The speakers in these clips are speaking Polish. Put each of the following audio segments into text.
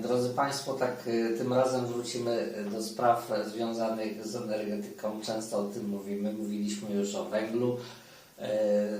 Drodzy Państwo, tak e, tym razem wrócimy do spraw e, związanych z energetyką. Często o tym mówimy. Mówiliśmy już o węglu,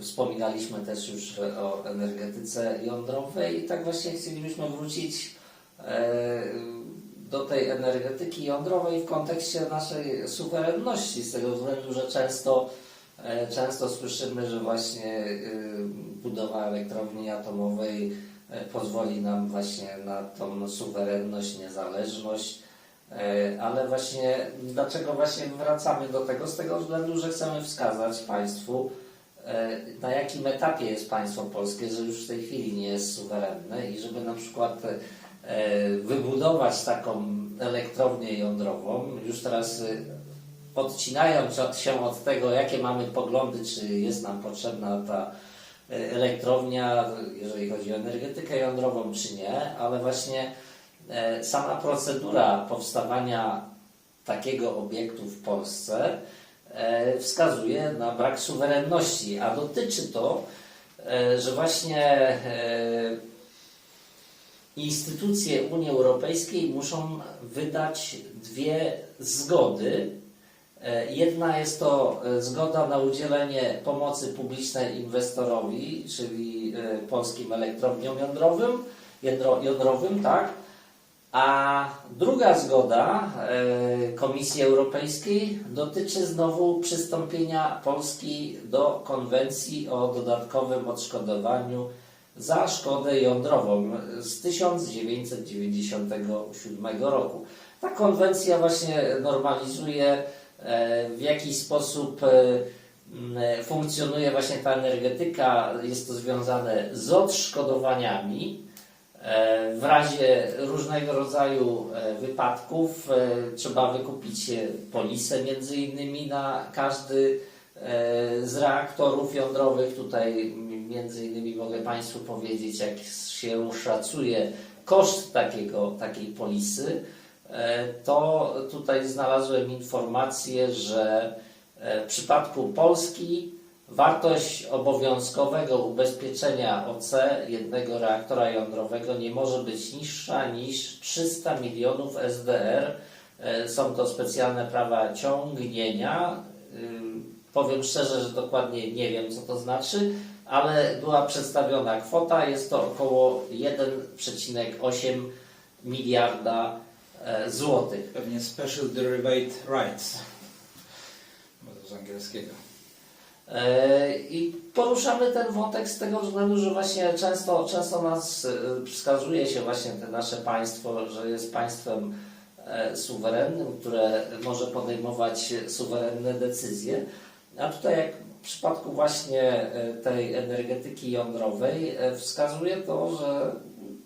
wspominaliśmy też już o energetyce jądrowej i tak właśnie chcielibyśmy wrócić do tej energetyki jądrowej w kontekście naszej suwerenności, z tego względu, że często, często słyszymy, że właśnie budowa elektrowni atomowej pozwoli nam właśnie na tą suwerenność, niezależność. E, Ale właśnie dlaczego właśnie wracamy do tego? Z tego względu, że chcemy wskazać Państwu, e, na jakim etapie jest państwo polskie, że już w tej chwili nie jest suwerenne i żeby na przykład e, wybudować taką elektrownię jądrową, już teraz e, odcinając od- się od tego, jakie mamy poglądy, czy jest nam potrzebna ta e, elektrownia, jeżeli chodzi o energetykę jądrową, czy nie, ale właśnie e, sama procedura powstawania takiego obiektu w Polsce e, wskazuje na brak suwerenności, a dotyczy to, e, że właśnie e, instytucje Unii Europejskiej muszą wydać dwie zgody. E, Jedna jest to e, zgoda na udzielenie pomocy publicznej inwestorowi, czyli e, polskim elektrowniom jądrowym, jądro- jądrowym, tak? A druga zgoda Komisji Europejskiej dotyczy znowu przystąpienia Polski do konwencji o dodatkowym odszkodowaniu za szkodę jądrową z 1997 roku. Ta konwencja właśnie normalizuje w jaki sposób e, m, funkcjonuje właśnie ta energetyka. Jest to związane z odszkodowaniami e, w razie różnego rodzaju e, wypadków. e, Trzeba wykupić e, polisę między innymi na każdy e, z reaktorów jądrowych. Tutaj między innymi mogę Państwu powiedzieć, jak się szacuje koszt takiego, takiej polisy, e, to tutaj znalazłem informację, że e, w przypadku Polski wartość obowiązkowego ubezpieczenia OC jednego reaktora jądrowego nie może być niższa niż 300 milionów SDR. E, Są to specjalne prawa ciągnienia. Powiem szczerze, że dokładnie nie wiem, co to znaczy, ale była przedstawiona kwota. Jest to około 1,8 miliarda e, złotych. Pewnie Special Derivate Rights. Bo to z angielskiego. E, I poruszamy ten wątek z tego względu, że właśnie często, często nas e, wskazuje się właśnie te nasze państwo, że jest państwem e, suwerennym, które może podejmować suwerenne decyzje. A tutaj jak w przypadku właśnie e, tej energetyki jądrowej e, wskazuje to, że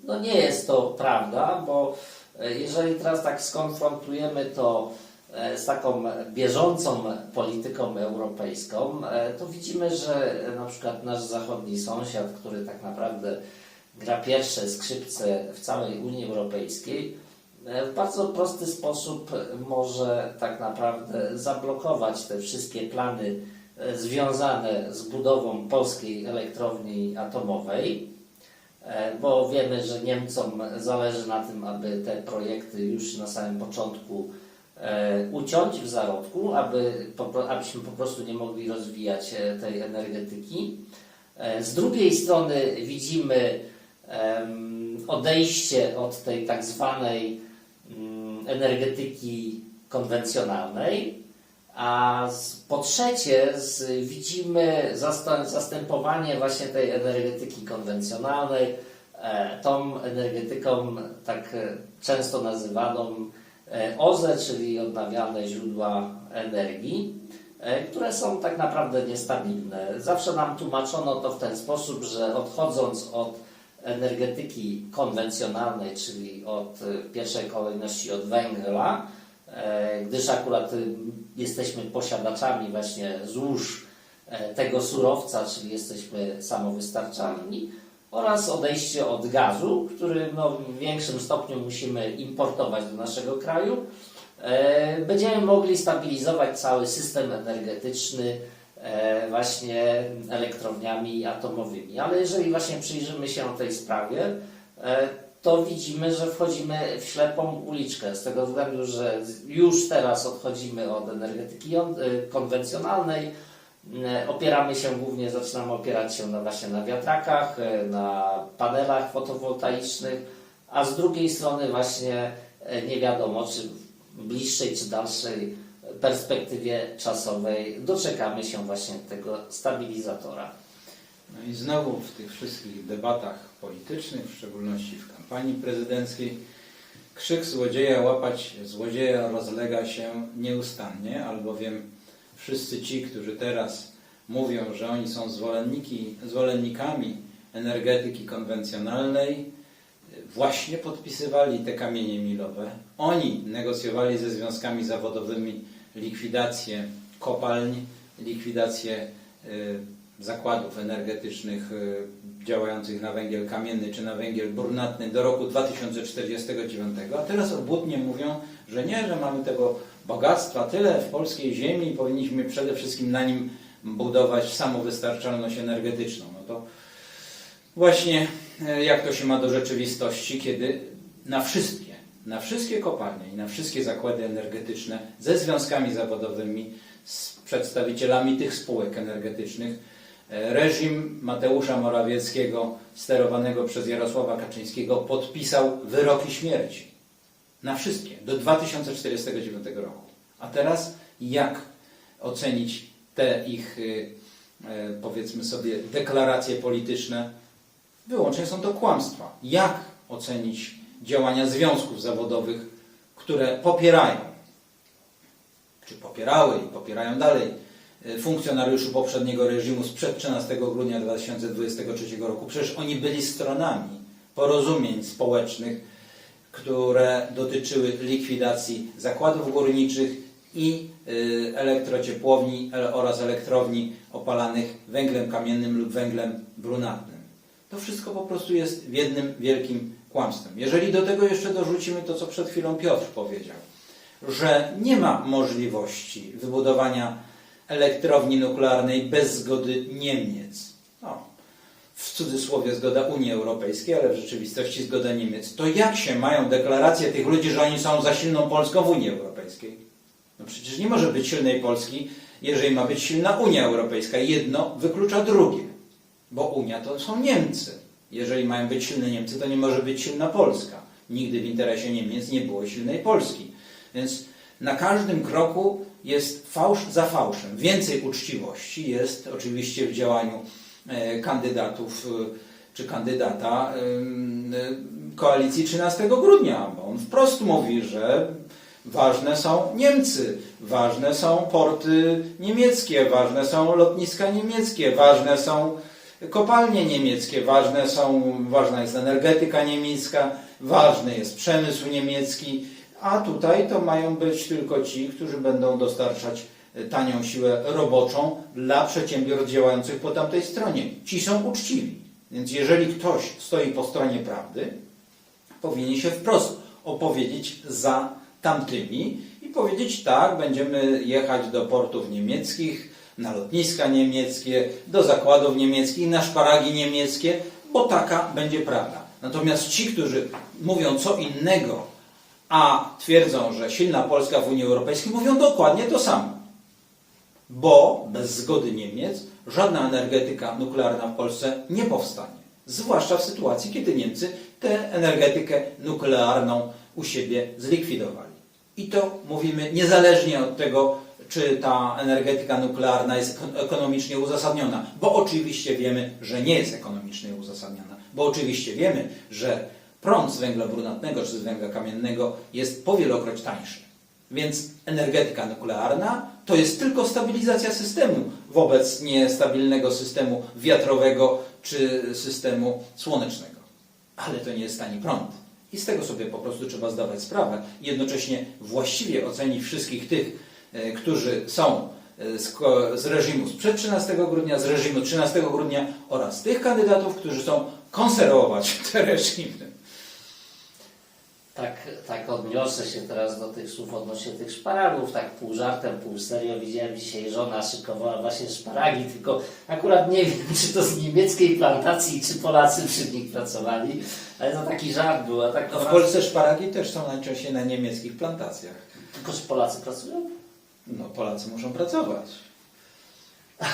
no nie jest to prawda, bo e, jeżeli teraz tak skonfrontujemy to e, z taką bieżącą polityką europejską, e, to widzimy, że na przykład nasz zachodni sąsiad, który tak naprawdę gra pierwsze skrzypce w całej Unii Europejskiej, e, w bardzo prosty sposób może tak naprawdę zablokować te wszystkie plany e, związane z budową polskiej elektrowni atomowej. E, bo wiemy, że Niemcom zależy na tym, aby te projekty już na samym początku e, uciąć w zarodku, aby, abyśmy po prostu nie mogli rozwijać e, tej energetyki. Z drugiej strony widzimy odejście od tej tak zwanej mm, energetyki konwencjonalnej, a z, po trzecie z, widzimy zastępowanie właśnie tej energetyki konwencjonalnej e, tą energetyką tak e, często nazywaną OZE, czyli odnawialne źródła energii, e, które są tak naprawdę niestabilne. Zawsze nam tłumaczono to w ten sposób, że odchodząc od energetyki konwencjonalnej, czyli od e, pierwszej kolejności od węgla, gdyż akurat y, jesteśmy posiadaczami właśnie złóż e, tego surowca, czyli jesteśmy samowystarczalni, oraz odejście od gazu, który no, w większym stopniu musimy importować do naszego kraju. E, Będziemy mogli stabilizować cały system energetyczny e, właśnie elektrowniami atomowymi. Ale jeżeli właśnie przyjrzymy się tej sprawie, e, to widzimy, że wchodzimy w ślepą uliczkę. Z tego względu, że już teraz odchodzimy od energetyki y, konwencjonalnej. Y, Opieramy się głównie, zaczynamy opierać się na, właśnie na wiatrakach, y, na panelach fotowoltaicznych, a z drugiej strony właśnie nie wiadomo, czy w bliższej czy dalszej perspektywie czasowej doczekamy się właśnie tego stabilizatora. No i znowu w tych wszystkich debatach politycznych, w szczególności w kampanii prezydenckiej, krzyk złodzieja łapać złodzieja rozlega się nieustannie, albowiem wszyscy ci, którzy teraz mówią, że oni są zwolenniki, zwolennikami energetyki konwencjonalnej, właśnie podpisywali te kamienie milowe. Oni negocjowali ze związkami zawodowymi likwidację kopalń, likwidację y, zakładów energetycznych y, działających na węgiel kamienny czy na węgiel brunatny do roku 2049, a teraz obłudnie mówią, że nie, że mamy tego bogactwa tyle w polskiej ziemi i powinniśmy przede wszystkim na nim budować samowystarczalność energetyczną. No to właśnie e, jak to się ma do rzeczywistości, kiedy na wszystkie, na wszystkie kopalnie i na wszystkie zakłady energetyczne ze związkami zawodowymi, z przedstawicielami tych spółek energetycznych, reżim Mateusza Morawieckiego, sterowanego przez Jarosława Kaczyńskiego, podpisał wyroki śmierci. Na wszystkie, do 2049 roku. A teraz jak ocenić te ich, y, e, powiedzmy sobie, deklaracje polityczne? Wyłącznie są to kłamstwa. Jak ocenić działania związków zawodowych, które popierają, czy popierały i popierają dalej e, funkcjonariuszy poprzedniego reżimu sprzed 13 grudnia 2023 roku? Przecież oni byli stronami porozumień społecznych, które dotyczyły likwidacji zakładów górniczych i y, elektrociepłowni ele- oraz elektrowni opalanych węglem kamiennym lub węglem brunatnym. To wszystko po prostu jest w jednym wielkim kłamstwem. Jeżeli do tego jeszcze dorzucimy to, co przed chwilą Piotr powiedział, że nie ma możliwości wybudowania elektrowni nuklearnej bez zgody Niemiec. No, w cudzysłowie zgoda Unii Europejskiej, ale w rzeczywistości zgoda Niemiec. To jak się mają deklaracje tych ludzi, że oni są za silną Polską w Unii Europejskiej? No przecież nie może być silnej Polski, jeżeli ma być silna Unia Europejska. Jedno wyklucza drugie, bo Unia to są Niemcy. Jeżeli mają być silne Niemcy, to nie może być silna Polska. Nigdy w interesie Niemiec nie było silnej Polski. Więc na każdym kroku jest fałsz za fałszem. Więcej uczciwości jest oczywiście w działaniu e, kandydatów e, czy kandydata e, koalicji 13 grudnia, bo on wprost mówi, że ważne są Niemcy, ważne są porty niemieckie, ważne są lotniska niemieckie, ważne są kopalnie niemieckie, ważne są, ważna jest energetyka niemiecka, ważny jest przemysł niemiecki, a tutaj to mają być tylko ci, którzy będą dostarczać e, tanią siłę roboczą dla przedsiębiorstw działających po tamtej stronie. Ci są uczciwi. Więc jeżeli ktoś stoi po stronie prawdy, powinien się wprost opowiedzieć za tamtymi i powiedzieć tak, będziemy jechać do portów niemieckich, na lotniska niemieckie, do zakładów niemieckich, na szparagi niemieckie, bo taka będzie prawda. Natomiast ci, którzy mówią co innego, a twierdzą, że silna Polska w Unii Europejskiej, mówią dokładnie to samo. Bo bez zgody Niemiec żadna energetyka nuklearna w Polsce nie powstanie. Zwłaszcza w sytuacji, kiedy Niemcy tę energetykę nuklearną u siebie zlikwidowali. I to mówimy niezależnie od tego, czy ta energetyka nuklearna jest eko- ekonomicznie uzasadniona, bo oczywiście wiemy, że nie jest ekonomicznie uzasadniona, bo oczywiście wiemy, że prąd z węgla brunatnego czy z węgla kamiennego jest powielokroć tańszy. Więc energetyka nuklearna to jest tylko stabilizacja systemu wobec niestabilnego systemu wiatrowego czy systemu słonecznego. Ale to nie jest tani prąd. I z tego sobie po prostu trzeba zdawać sprawę. I jednocześnie właściwie ocenić wszystkich tych, e, którzy są e, z, z reżimu sprzed 13 grudnia, z reżimu 13 grudnia oraz tych kandydatów, którzy chcą konserwować te reżimy. Tak, tak odniosę się teraz do tych słów odnośnie tych szparagów, tak pół żartem, pół serio. Widziałem dzisiaj żona szykowała właśnie szparagi, tylko akurat nie wiem, czy to z niemieckiej plantacji, czy Polacy przy nich pracowali, ale to taki żart był, a tak No w Polsce szparagi też są najczęściej na niemieckich plantacjach. Tylko, że Polacy pracują? No Polacy muszą pracować.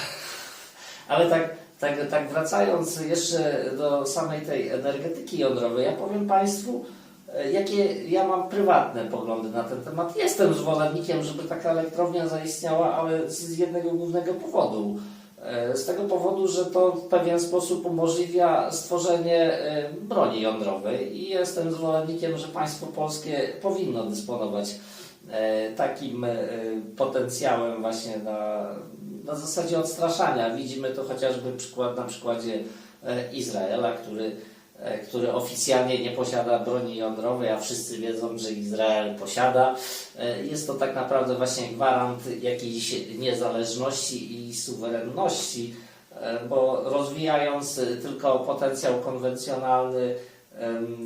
Ale tak, tak, tak wracając jeszcze do samej tej energetyki jądrowej, ja powiem Państwu, jakie ja mam prywatne poglądy na ten temat. Jestem zwolennikiem, żeby taka elektrownia zaistniała, ale z jednego głównego powodu. E, Z tego powodu, że to w pewien sposób umożliwia stworzenie e, broni jądrowej i jestem zwolennikiem, że państwo polskie powinno dysponować e, takim e, potencjałem właśnie na, na zasadzie odstraszania. Widzimy to chociażby przykład, na przykładzie e, Izraela, który, e, który oficjalnie nie posiada broni jądrowej, a wszyscy wiedzą, że Izrael posiada. E, Jest to tak naprawdę właśnie gwarant jakiejś niezależności i suwerenności, e, bo rozwijając e, tylko potencjał konwencjonalny,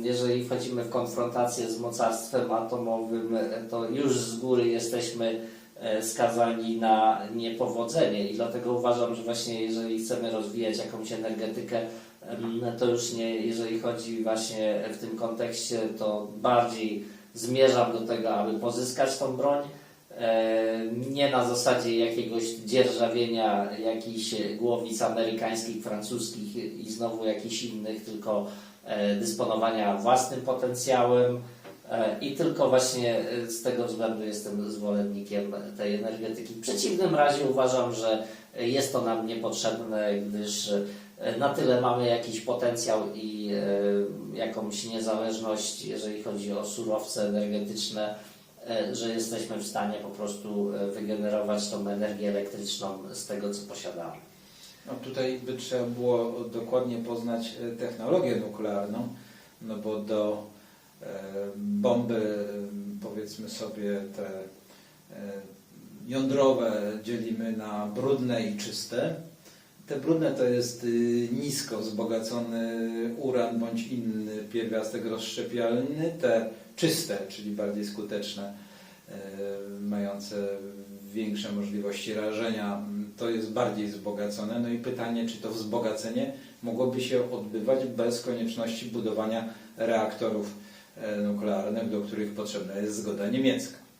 jeżeli wchodzimy w konfrontację z mocarstwem atomowym, e, to już z góry jesteśmy e, skazani na niepowodzenie i dlatego uważam, że właśnie jeżeli chcemy rozwijać jakąś energetykę, to już nie, jeżeli chodzi właśnie w tym kontekście, to bardziej zmierzam do tego, aby pozyskać tą broń, e, nie na zasadzie jakiegoś dzierżawienia jakichś głowic amerykańskich, francuskich i znowu jakichś innych, tylko e, dysponowania własnym potencjałem e, i tylko właśnie z tego względu jestem zwolennikiem tej energetyki. W przeciwnym razie uważam, że jest to nam niepotrzebne, gdyż na tyle mamy jakiś potencjał i e, jakąś niezależność, jeżeli chodzi o surowce energetyczne, e, że jesteśmy w stanie po prostu e, wygenerować tą energię elektryczną z tego, co posiadamy. No tutaj by trzeba było dokładnie poznać e, technologię nuklearną, no bo do e, bomby, e, powiedzmy sobie, te e, jądrowe dzielimy na brudne i czyste. Te brudne to jest y, nisko wzbogacony uran bądź inny pierwiastek rozszczepialny. Te czyste, czyli bardziej skuteczne, e, mające większe możliwości rażenia, to jest bardziej wzbogacone. No i pytanie, czy to wzbogacenie mogłoby się odbywać bez konieczności budowania reaktorów e, nuklearnych, do których potrzebna jest zgoda niemiecka.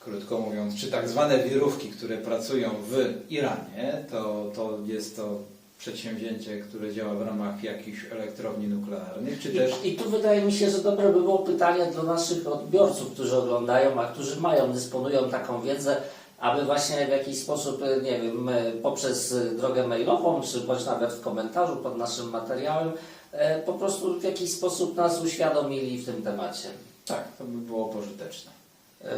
Krótko mówiąc, czy tak zwane wirówki, które pracują w Iranie, to, to jest to przedsięwzięcie, które działa w ramach jakichś elektrowni nuklearnych, czy też I, I tu wydaje mi się, że dobre by było pytanie dla naszych odbiorców, którzy oglądają, a którzy mają, dysponują taką wiedzę, aby właśnie w jakiś sposób, e, nie wiem, e, poprzez e, drogę mailową, czy bądź nawet w komentarzu pod naszym materiałem, po prostu w jakiś sposób nas uświadomili w tym temacie. tak, to by było pożyteczne. Yy,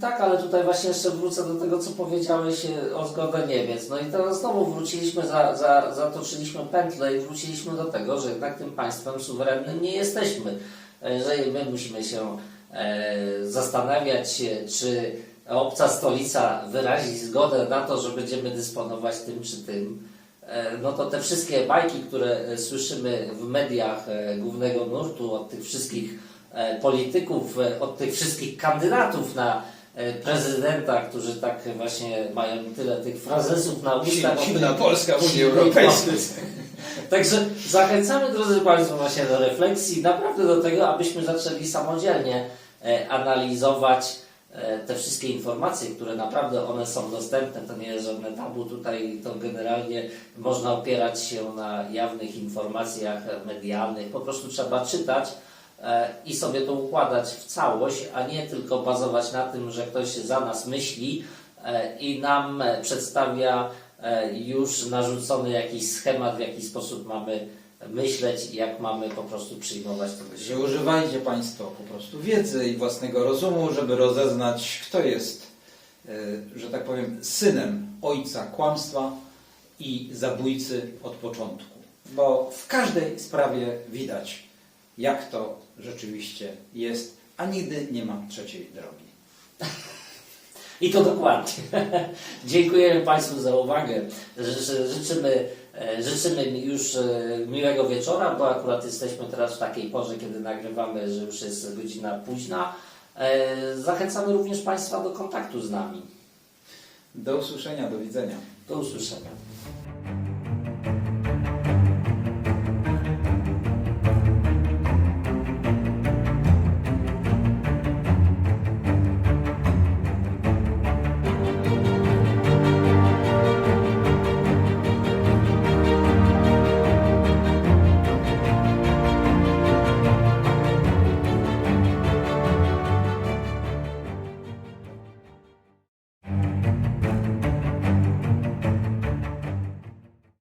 tak, ale tutaj właśnie jeszcze wrócę do tego, co powiedziałeś e, o zgodę Niemiec. No i teraz znowu wróciliśmy, za, za, zatoczyliśmy pętlę i wróciliśmy do tego, że jednak tym państwem suwerennym nie jesteśmy. E, Jeżeli my musimy się e, zastanawiać, czy obca stolica wyrazi zgodę na to, że będziemy dysponować tym czy tym, e, no to te wszystkie bajki, które słyszymy w mediach e, głównego nurtu od tych wszystkich polityków, e, od tych wszystkich kandydatów na e, prezydenta, którzy tak właśnie mają tyle tych frazesów na ustach. Silna Polska w Unii Europejskiej. Także zachęcamy, drodzy Państwo, właśnie do refleksji, naprawdę do tego, abyśmy zaczęli samodzielnie e, analizować e, te wszystkie informacje, które naprawdę one są dostępne, to nie jest żadne tabu, tutaj to generalnie można opierać się na jawnych informacjach medialnych, po prostu trzeba czytać e, i sobie to układać w całość, a nie tylko bazować na tym, że ktoś za nas myśli e, i nam e, przedstawia e, już narzucony jakiś schemat, w jaki sposób mamy myśleć i jak mamy po prostu przyjmować to Że używajcie Państwo po prostu wiedzy i własnego rozumu, żeby rozeznać, kto jest, e, że tak powiem, synem ojca kłamstwa i zabójcy od początku. Bo w każdej sprawie widać, jak to rzeczywiście jest, a nigdy nie ma trzeciej drogi. I to dokładnie. Dziękujemy Państwu za uwagę. Ży- Życzymy E, Życzymy już e, miłego wieczora, bo akurat jesteśmy teraz w takiej porze, kiedy nagrywamy, że już jest godzina późna. E, Zachęcamy również Państwa do kontaktu z nami. Do usłyszenia, do widzenia. Do usłyszenia.